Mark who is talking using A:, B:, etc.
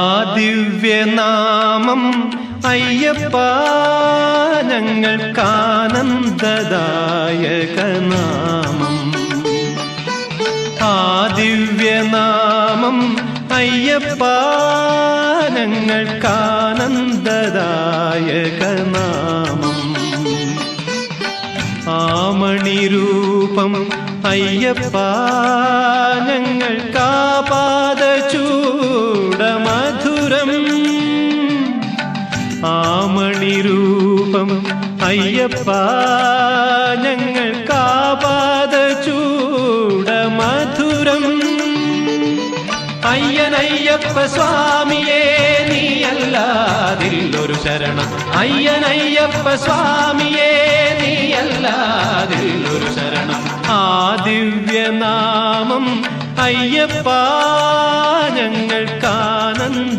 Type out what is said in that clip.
A: ആ ദിവ്യനാമം അയ്യപ്പ ഞങ്ങൾക്കാനന്ദദായകനാമം ആ ദിവ്യനാമം അയ്യപ്പ ഞങ്ങൾക്കാനന്ദദായകനാമം ആമണിരൂപം അയ്യപ്പ ഞങ്ങൾക്കാപാദചൂടമ ആമണിരൂപം അയ്യപ്പ ഞങ്ങൾ കാപാത ചൂട മധുരം. അയ്യനയ്യപ്പ സ്വാമിയേ നീയല്ലാതില്ലൊരു ശരണം. അയ്യനയ്യപ്പ സ്വാമിയേ നീയല്ലാതില്ലൊരു ശരണം. ആ ദിവ്യനാമം അയ്യപ്പ ഞങ്ങൾക്കാനന്ദ